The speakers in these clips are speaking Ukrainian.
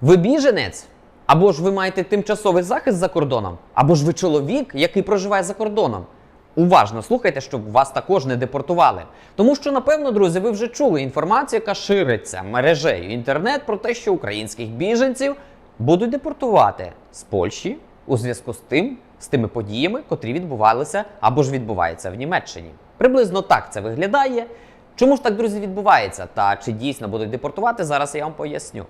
Ви біженець? Або ж ви маєте тимчасовий захист за кордоном, або ж ви чоловік, який проживає за кордоном. Уважно слухайте, щоб вас також не депортували. Тому що, напевно, друзі, ви вже чули інформацію, яка шириться мережею інтернет про те, що українських біженців будуть депортувати з Польщі у зв'язку з тим, з тими подіями, котрі відбувалися або ж відбуваються в Німеччині. Приблизно так це виглядає. Чому ж так, друзі, відбувається? Та чи дійсно будуть депортувати? Зараз я вам поясню.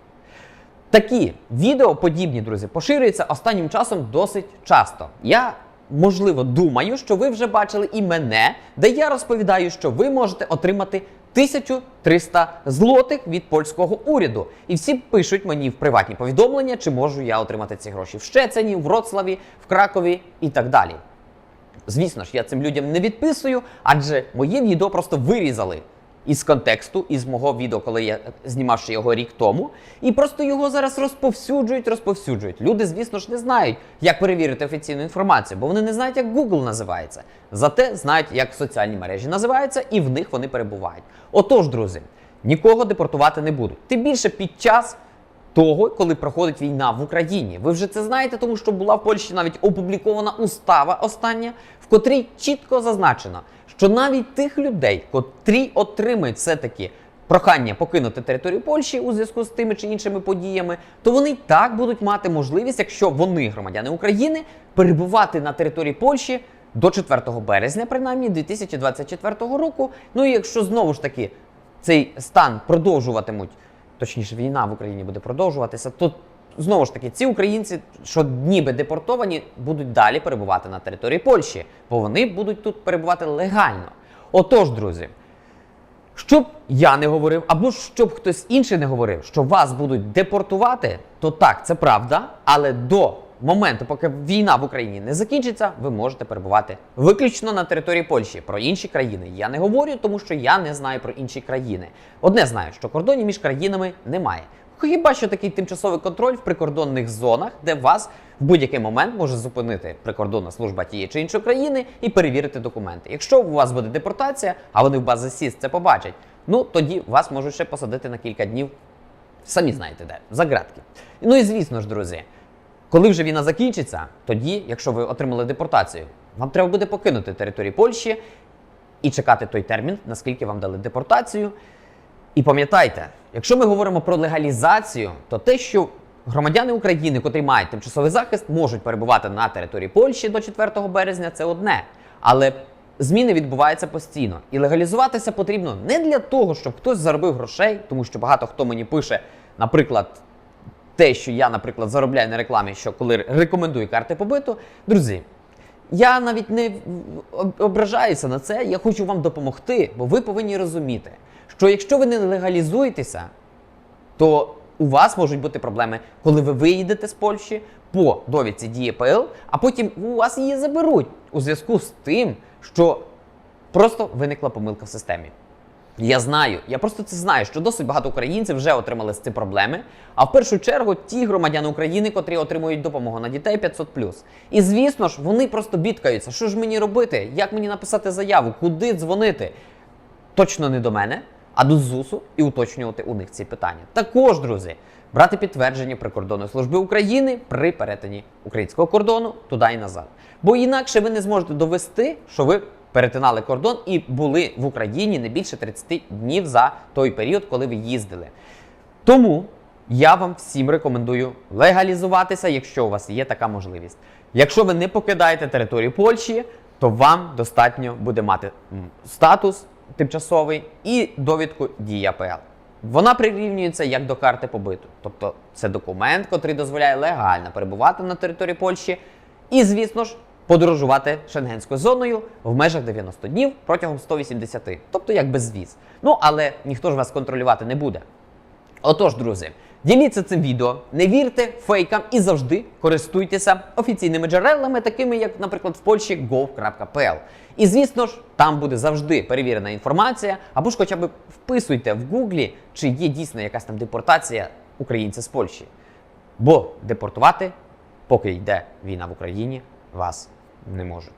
Такі відео подібні, друзі, поширюються останнім часом досить часто. Я можливо думаю, що ви вже бачили і мене, де я розповідаю, що ви можете отримати 1300 злотих від польського уряду. І всі пишуть мені в приватні повідомлення, чи можу я отримати ці гроші в Щецині, в Вроцлаві, в Кракові і так далі. Звісно ж, я цим людям не відписую, адже моє відео просто вирізали із контексту, із мого відео, коли я знімав ще його рік тому, і просто його зараз розповсюджують, розповсюджують. Люди, звісно ж, не знають, як перевірити офіційну інформацію, бо вони не знають, як Google називається. Зате знають, як соціальні мережі називаються, і в них вони перебувають. Отож, друзі, нікого депортувати не будуть. Тим більше під час того, коли проходить війна в Україні. Ви вже це знаєте, тому що була в Польщі навіть опублікована устава остання, в котрій чітко зазначено, що навіть тих людей, котрі отримають все-таки прохання покинути територію Польщі у зв'язку з тими чи іншими подіями, то вони і так будуть мати можливість, якщо вони громадяни України, перебувати на території Польщі. До 4 березня, принаймні 2024 року. Ну і якщо знову ж таки цей стан продовжуватимуть точніше, війна в Україні буде продовжуватися, то знову ж таки ці українці, що ніби депортовані, будуть далі перебувати на території Польщі, бо вони будуть тут перебувати легально. Отож, друзі, щоб я не говорив, або щоб хтось інший не говорив, що вас будуть депортувати, то так, це правда, але до моменту, поки війна в Україні не закінчиться, ви можете перебувати виключно на території Польщі. Про інші країни я не говорю, тому що я не знаю про інші країни. Одне знаю, що кордонів між країнами немає. Хіба що такий тимчасовий контроль в прикордонних зонах, де вас в будь-який момент може зупинити прикордонна служба тієї чи іншої країни і перевірити документи. Якщо у вас буде депортація, а вони в базі СІС це побачать, ну тоді вас можуть ще посадити на кілька днів. Самі знаєте де, за ґратки. Ну і звісно ж, друзі, коли вже війна закінчиться, тоді, якщо ви отримали депортацію, вам треба буде покинути територію Польщі і чекати той термін, наскільки вам дали депортацію. І пам'ятайте, якщо ми говоримо про легалізацію, то те, що громадяни України, котрі мають тимчасовий захист, можуть перебувати на території Польщі до 4 березня, це одне. Але зміни відбуваються постійно. І легалізуватися потрібно не для того, щоб хтось заробив грошей, тому що багато хто мені пише, наприклад, те, що я, наприклад, заробляю на рекламі, що коли рекомендую карти побиту, друзі. Я навіть не ображаюся на це, я хочу вам допомогти, бо ви повинні розуміти, що якщо ви не легалізуєтеся, то у вас можуть бути проблеми, коли ви виїдете з Польщі по довідці ДІЄПЛ, а потім у вас її заберуть у зв'язку з тим, що просто виникла помилка в системі. Я знаю, я просто це знаю, що досить багато українців вже отримали з цим проблеми. А в першу чергу ті громадяни України, котрі отримують допомогу на дітей 500+. І звісно ж, вони просто бідкаються. Що ж мені робити? Як мені написати заяву? Куди дзвонити? Точно не до мене, а до ЗУСу і уточнювати у них ці питання. Також, друзі, брати підтвердження прикордонної служби України при перетині українського кордону туди і назад. Бо інакше ви не зможете довести, що ви перетинали кордон і були в Україні не більше 30 днів за той період, коли ви їздили. Тому я вам всім рекомендую легалізуватися, якщо у вас є така можливість. Якщо ви не покидаєте територію Польщі, то вам достатньо буде мати статус тимчасовий і довідку ДІЯПЛ. Вона прирівнюється як до карти побиту. Тобто це документ, який дозволяє легально перебувати на території Польщі і, звісно ж, подорожувати шенгенською зоною в межах 90 днів протягом 180, тобто як безвіз. Ну але ніхто ж вас контролювати не буде. Отож, друзі, діліться цим відео, не вірте фейкам і завжди користуйтеся офіційними джерелами, такими як, наприклад, в Польщі gov.pl. І звісно ж, там буде завжди перевірена інформація, або ж хоча б вписуйте в Гуглі, чи є дійсно якась там депортація українця з Польщі. Бо депортувати, поки йде війна в Україні, вас не можуть.